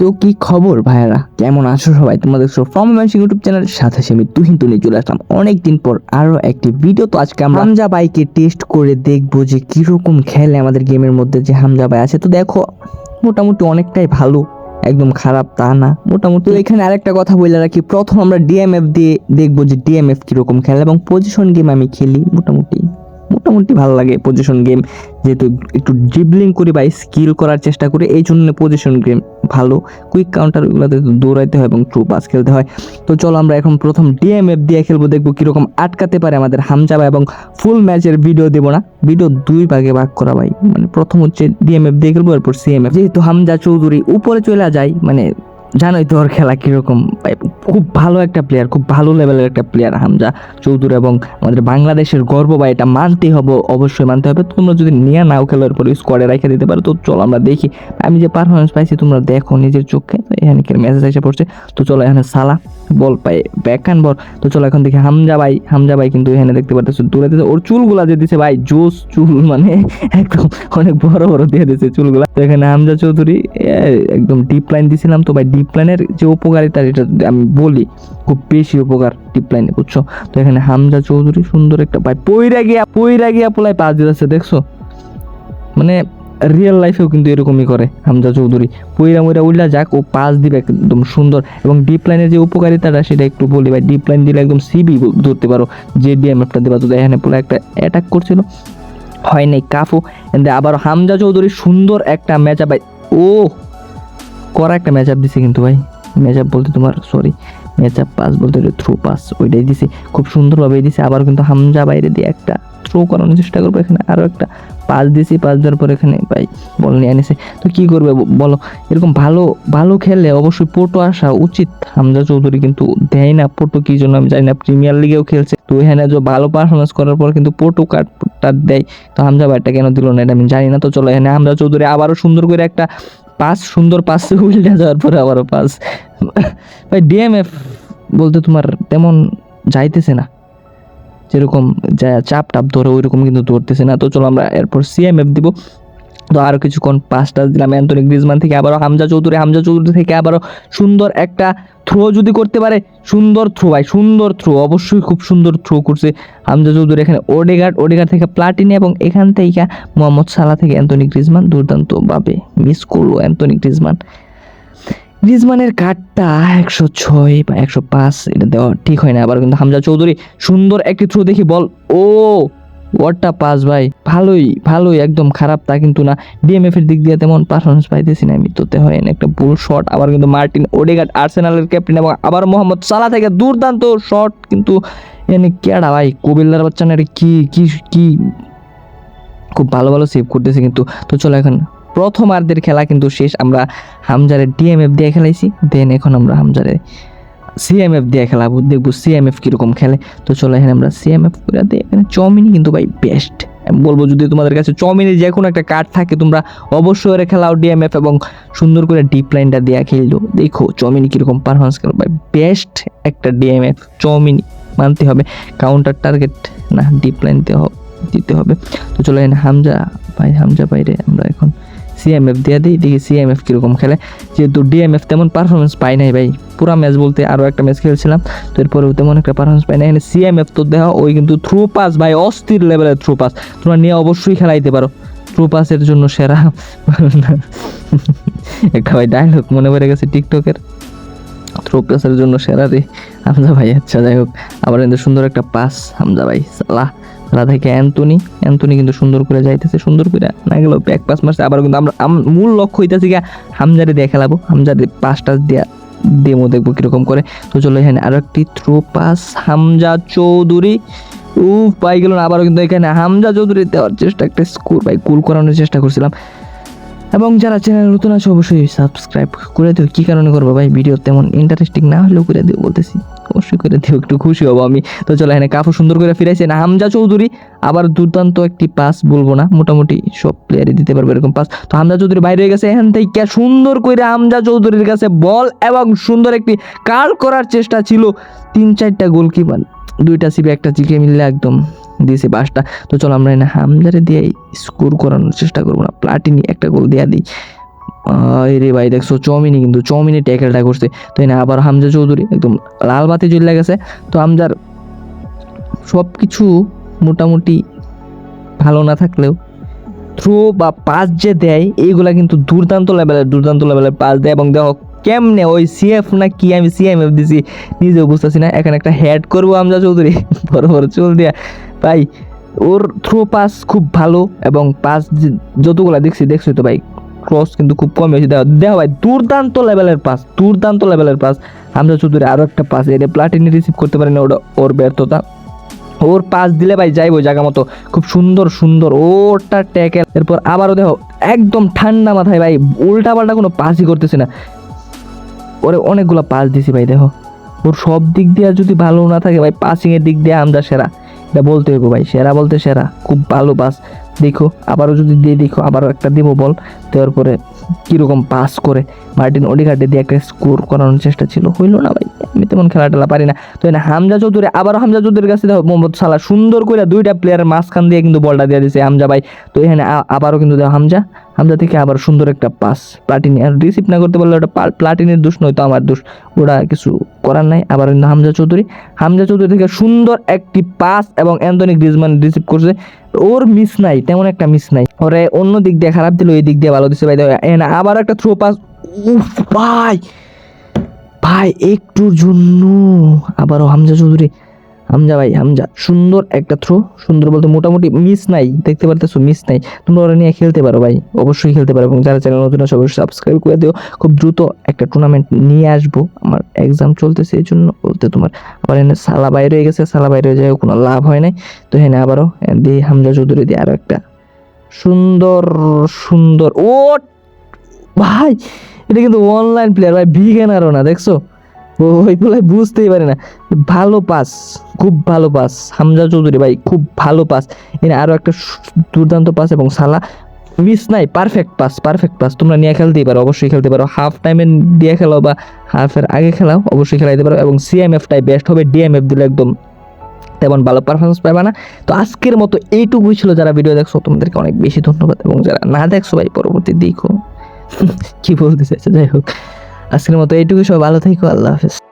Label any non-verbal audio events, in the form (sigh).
তো কি খবর ভাইয়ারা? কেমন আছো সবাই? তোমাদের সব ফর্ম ম্যানসিং ইউটিউব চ্যানেলের সাথে সাথে আমি তুহিন তুলে চলে আসলাম অনেক দিন পর আরও একটি ভিডিও তো আজকে আমরা হামজা বাইকে টেস্ট করে দেখব যে কীরকম খেলে আমাদের গেমের মধ্যে যে হামজা বাই আছে। তো দেখো মোটামুটি অনেকটাই ভালো একদম খারাপ তা না। মোটামুটি এখানে আরেকটা কথা বলে রাখি প্রথম আমরা ডিএমএফ দিয়ে দেখব যে ডিএমএফ কীরকম খেলে এবং পজিশন গেম আমি খেলি মোটামুটি। মোটামুটি ভালো লাগে পজিশন গেম যেহেতু একটু ড্রিবলিং করি বা স্কিল করার চেষ্টা করি, এই জন্য পজিশন গেম ভালো। কুইক কাউন্টারগুলোতে দৌড়াইতে হয় এবং ট্রু পাস খেলতে হয়। তো চলো আমরা এখন প্রথম ডিএমএফ দিয়ে খেলব, দেখব কীরকম আটকাতে পারে আমাদের হামজাবা এবং ফুল ম্যাচের ভিডিও দেবো না। ভিডিও দুই ভাগে ভাগ করা ভাই। মানে প্রথম হচ্ছে ডিএমএফ দিয়ে খেলব, এরপর সিএমএফ যেহেতু হামজা চৌধুরী উপরে চলে যায় মানে জানোই তো ওর খেলা কীরকম, খুব ভালো একটা প্লেয়ার খুব ভালো লেভেলের একটা প্লেয়ার হামজা চৌধুরী এবং আমাদের বাংলাদেশের গর্ব বা এটা মানতেই হবে, অবশ্যই মানতে হবে। তোমরা যদি নিয়ে নাও খেলার পরে স্কোয়াডে রেখে দিতে পারো, তো চলো আমরা দেখি। আমি যে পারফরমেন্স পাইছি, তোমরা দেখো নিজের চোখে এখানে মেসেজ এসে পড়ছে। তো চলো এখানে সালা বল পাই ব্যাক হ্যান্ড বল তো চলো এখন দেখি হামজা ভাই হামজা ভাই কিন্তু এখানে দেখতে পাচ্ছ দূরে দিতে ওর চুলগুলা যে দিছে ভাই, জোস চুল মানে একদম অনেক বড় বড় দিয়ে দিছে চুলগুলা। তো এখানে হামজা চৌধুরী একদম ডিপ লাইন দিছিলাম তো ভাই ডিপ লাইনের যে উপকারিতা এটা আমি বলি, খুব বেশি উপকার ডিপ লাইনে, বুঝছ? তো এখানে হামজা চৌধুরী সুন্দর একটা ভাই, পইরা গিয়া পইরা গিয়া পোলাই পাঁচ দিতেছে, দেখছ? মানে রিয়েল লাইফেও কিন্তু এরকমই করে হামজা চৌধুরী। পইরা মইরা উল্লা যাক, ও পাস দিবে একদম সুন্দর। এবং ডিপ লাইনের যে উপকারিতাটা, সেটা একটু বলি ভাই ডিপ লাইন দিলে একদম সিবি ধরতে পারো যে ডিএমএফটা দেবা। তো এখানে পুরো একটা অ্যাটাক করছিল, হয় নাই, কাফু। আবার হামজা চৌধুরী সুন্দর একটা ম্যাচ ভাই, ও করা একটা ম্যাচ আপ দিছে কিন্তু ভাই। ম্যাচ আপ বলতে তোমার সরি ম্যাচ আপ পাস বলতে থ্রো পাস ওইটাই দিছে। খুব সুন্দরভাবে দিছে। আবার কিন্তু হামজা বাইরে দিয়ে একটা থ্রো করানোর চেষ্টা করব। এখানে আরও একটা পাস দিছি। পাস দেওয়ার পর এখানে ভাই বল নিয়ে আনিছে। তো কি করবে বলো? এরকম ভালো ভালো খেললে অবশ্যই পোটো আসা উচিত। হামজা চৌধুরী কিন্তু দেয় না পোটো, কি জন্য আমি জানি না। প্রিমিয়ার লিগেও খেলছে। তো এখানে যে ভালো পারফরমেন্স করার পর কিন্তু পোটো কার্ডটা দেয়। তো হামজা ভাইটা কেন দিল না এটা আমি জানি না। তো চলো এখানে হামজা চৌধুরী আবারও সুন্দর করে একটা পাস, সুন্দর পাস উল্টে যাওয়ার পরে আবারও পাস। ভাই ডিএমএফ বলতে তোমার তেমন যাইতেছে না। যেরকম যা চাপ টাপ ধরে ওইরকম কিন্তু ধরতেছে না। তো চলো আমরা এরপর সিএমএফ দিব। তো আরও কিছুক্ষণ পাঁচটা দিলাম। অ্যান্টনি গ্রিজমান থেকে আবারও হামজা চৌধুরী হামজা চৌধুরী থেকে আবারও সুন্দর একটা থ্রো যদি করতে পারে, সুন্দর থ্রো ভাই, সুন্দর থ্রো অবশ্যই খুব সুন্দর থ্রো করছে হামজা চৌধুরী এখানে। ওডেগার্ড ওডেগার্ড থেকে প্লাটিনি এবং এখান থেকে মোহাম্মদ সালা থেকে অ্যান্টনি গ্রিজমান দুর্দান্তভাবে মিস করল অ্যান্টনি গ্রিজমান। গ্রিজমানের কার্ডটা একশো ছয় বা একশো পাঁচ, এটা দেওয়া ঠিক হয় না। আবার কিন্তু হামজা চৌধুরী সুন্দর একটি থ্রো দেখি, বল, ও! ওয়ারটা পাস ভাই। ভালোই ভালোই, একদম খারাপ তা কিন্তু না। ডিএমএফ এর দিক দিয়ে তেমন পারফরমেন্স পাইতেছি না আমি হয় না, একটা বুল শট আবার কিন্তু মার্টিন ওডেগার্ড, আর্সেনালের ক্যাপ্টেন এবং আবার মোহাম্মদ সালা থেকে দুর্দান্ত শট কিন্তু এনে কেডা ভাই? কবিল্লার বাচ্চা না কি কি কি? খুব ভালো ভালো সেভ করতেছে কিন্তু। তো চলো এখন প্রথমার্ধের খেলা কিন্তু শেষ। আমরা হামজারে ডিএমএফ দিয়ে খেলাইছি দেন এখন আমরা হামজারে সিএমএফ দিয়ে খেলাবো দেখব সিএমএফ কীরকম খেলে। তো চলো এখানে আমরা সিএমএফ করে দিই। এখানে চমিনি কিন্তু ভাই বেস্ট আমি বলব যদি তোমাদের কাছে চমিনের যে কোনো একটা কার্ড থাকে, তোমরা অবশ্যই ওরা খেলাও ডিএমএফ এবং সুন্দর করে ডিপ লাইনটা দেওয়া খেললো। দেখো চমিনি কীরকম পারফরমেন্স করো ভাই বেস্ট একটা ডিএমএফ চমিনি মানতে হবে। কাউন্টার টার্গেট না ডিপ লাইন দিতে হবে। তো চলো এখানে হামজা, ভাই হামজা বাইরে, আমরা এখন সিএমএফ দিয়ে দিই। দেখি সিএমএফ কীরকম খেলে। যেহেতু ডিএমএফ তেমন পারফরমেন্স পাই নাই ভাই। পুরা ম্যাচ বলতে আরও একটা ম্যাচ খেলছিলাম। তো এরপরেও তেমন একটা পারফরমেন্স পাই না এখানে সিএমএফ তো দেখা ওই কিন্তু থ্রু পাস ভাই, অস্থির লেভেলের থ্রু পাস তোমরা নিয়ে অবশ্যই খেলাইতে পারো। থ্রু পাসের জন্য সেরা। একটা ভাই ডায়লগ মনে পড়ে গেছে টিকটকের থ্রু পাসের জন্য সেরা রে। হামজা ভাই আচ্ছা যাই হোক। আবার কিন্তু সুন্দর একটা পাস হামজা ভাই। সালাহ। সালা থেকে অ্যান্টনি অ্যান্টনি কিন্তু সুন্দর করে যাইতেছে, সুন্দর করে। না গেলেও ব্যাক পাস মারছে। আবার কিন্তু আমরা আম- মূল লক্ষ্য হইতেছে গিয়া হামজারে দিয়ে খেলাবো। হামজারে পাসটা দিয়া ডেমো দেখব কীরকম করে। তো চলো এখানে আরও একটি থ্রো পাস হামজা চৌধুরী উফ, পাই গেল না, আবারও কিন্তু এখানে হামজা চৌধুরী দেওয়ার চেষ্টা, একটা স্কোর ভাই কুল করানোর চেষ্টা করছিলাম। এবং যারা চ্যানেল নতুন আছে, অবশ্যই সাবস্ক্রাইব করে দিও। কী কারণে করব ভাই? ভিডিও তেমন ইন্টারেস্টিং না হলেও করে দিও বলতেছি। অবশ্যই করে দিও, একটু খুশি হব আমি। তো চলো, এখানে কাফু সুন্দর করে ফিরাইছে। না, হামজা চৌধুরী, আবার দুর্দান্ত একটি পাস বলব না, মোটামুটি সব প্লেয়ারই দিতে পারবে এরকম পাস তো হামজা চৌধুরী বাইরে হয়ে গেছে, এখান থেকে সুন্দর করে হামজা চৌধুরীর কাছে বল এবং সুন্দর একটি কাল করার চেষ্টা ছিল। তিন চারটা গোলকিপার দুইটা সিবি একটা চিকে মিললে একদম দিয়েছে বাসটা। তো চলো আমরা এনে হামজারে দিয়ে স্কোর করানোর চেষ্টা করব না। প্লাটিনি একটা গোল দেওয়া দিই। রে ভাই, দেখছ চৌমিনি কিন্তু চৌমিনি ট্যাকেলটা করছে। তো এই না আবার হামজা চৌধুরী, একদম লাল বাতি জ্বলে গেছে। তো হামজার সব কিছু মোটামুটি ভালো না থাকলেও থ্রো বা পাস যে দেয়, এইগুলা কিন্তু দুর্দান্ত লেভেলের দুর্দান্ত লেভেলের পাস দেয়। এবং দেখো কেমনে ওই সিএফ না কি আমি সিএমএফ দিছি, নিজেও বুঝতেছি না। এখানে একটা হেড করব আমজা চৌধুরী, বড় বড় চুল দিয়া। ভাই, ওর থ্রো পাস খুব ভালো এবং পাস যতগুলা দেখছি দেখছি তো ভাই ক্রস কিন্তু খুব কম হয়েছে। দেখো দেখো ভাই, দুর্দান্ত লেভেলের পাস দুর্দান্ত লেভেলের পাস আমজা চৌধুরী আরও একটা পাস এটা প্লাটিনি রিসিভ করতে পারেনি ওটা ওর ব্যর্থতা। ওর পাস দিলে ভাই যাইবো জায়গা মতো। খুব সুন্দর সুন্দর ওটা ট্যাকেল এরপর আবারও দেখো, একদম ঠান্ডা মাথায় ভাই উল্টা পাল্টা কোনো পাসই করতেছে না। ওরে অনেকগুলো পাস দিছি ভাই, দেখো। ওর সব দিক দিয়ে যদি ভালো না থাকে ভাই পাসিংয়ের দিক দিয়ে আমরা সেরা। এটা বলতে হইব ভাই, সেরা বলতে সেরা, খুব ভালো পাস দেখো, আবারও যদি দিয়ে দেখো, আবারও একটা দিব বল। দেওয়ার পরে কীরকম পাস করে মার্টিন অডিঘাটে দিয়ে একটা স্কোর করানোর চেষ্টা ছিল। হইল না ভাই, আমি তেমন খেলা টেলা পারি না। তো না, হামজা চৌধুরী, আবারও হামজা চৌধুরীর কাছে দেখো, মোহাম্মদ সালা সুন্দর করে দুইটা প্লেয়ারের মাঝখান দিয়ে কিন্তু বলটা দিয়ে দিয়েছে হামজা ভাই। তো এখানে আবারও কিন্তু দেখো হামজা। হামজা থেকে আবার সুন্দর একটা পাস। প্লাটিনি আর রিসিভ না করতে পারলে ওটা প্লাটিনের দোষ নয়তো আমার দোষ। ওটা কিছু করার নাই। আবার হামজা চৌধুরী। হামজা চৌধুরী থেকে সুন্দর একটি পাস এবং অ্যান্থনি গ্রিজমান রিসিভ করছে। ওর মিস নাই, তেমন একটা মিস নাই। ওরে অন্য দিক দিয়ে খারাপ দিল, এই দিক দিয়ে ভালো দিচ্ছে ভাই এখানে আবার একটা থ্রো পাস উফ, ভাই! ভাই, একটুর জন্য। আবারও হামজা চৌধুরী। হামজা ভাই, হামজা। সুন্দর একটা থ্রো সুন্দর বলতে মোটামুটি মিস নাই, দেখতে পারতেছো মিস নাই। তোমরা ওরা নিয়ে খেলতে পারো ভাই, অবশ্যই খেলতে পারো এবং যারা চ্যানেল নতুন আছে অবশ্যই সাবস্ক্রাইব করে দিও। খুব দ্রুত একটা টুর্নামেন্ট নিয়ে আসব। আমার এক্সাম চলতেছে এই জন্য বলতে তোমার আবার এনে সালা বাইরে হয়ে গেছে, সালা বাইরে হয়ে যায় কোনো লাভ হয় নাই। তো এখানে আবারও দিয়ে হামজা চৌধুরী দিয়ে আরও একটা। সুন্দর সুন্দর ও ভাই, এটা কিন্তু অনলাইন প্লেয়ার ভাই বিগেনারও না, দেখছ? ওইগুলাই বুঝতেই পারে না। ভালো পাস, খুব ভালো পাস। হামজা চৌধুরী ভাই, খুব ভালো পাস। এনে আরও একটা দুর্দান্ত পাস এবং সালা মিস নাই পারফেক্ট পাস পারফেক্ট পাস। তোমরা নিয়ে খেলতেই পারো, অবশ্যই খেলতে পারো। হাফ টাইমে দিয়ে খেলাও বা হাফের আগে খেলাও, অবশ্যই খেলাইতে পারো এবং সিএমএফটাই বেস্ট হবে ডিএমএফ দিলে একদম তেমন ভালো পারফরমেন্স পাবে না। তো আজকের মতো এইটুকুই ছিল যারা ভিডিও দেখছ, তোমাদেরকে অনেক বেশি ধন্যবাদ এবং যারা না দেখছ ভাই, পরবর্তী দেখো। (laughs) কি বলতে চাইছে? যাই হোক। আজকের মতো এইটুকু সব ভালো থেকো আল্লাহ হাফেজ।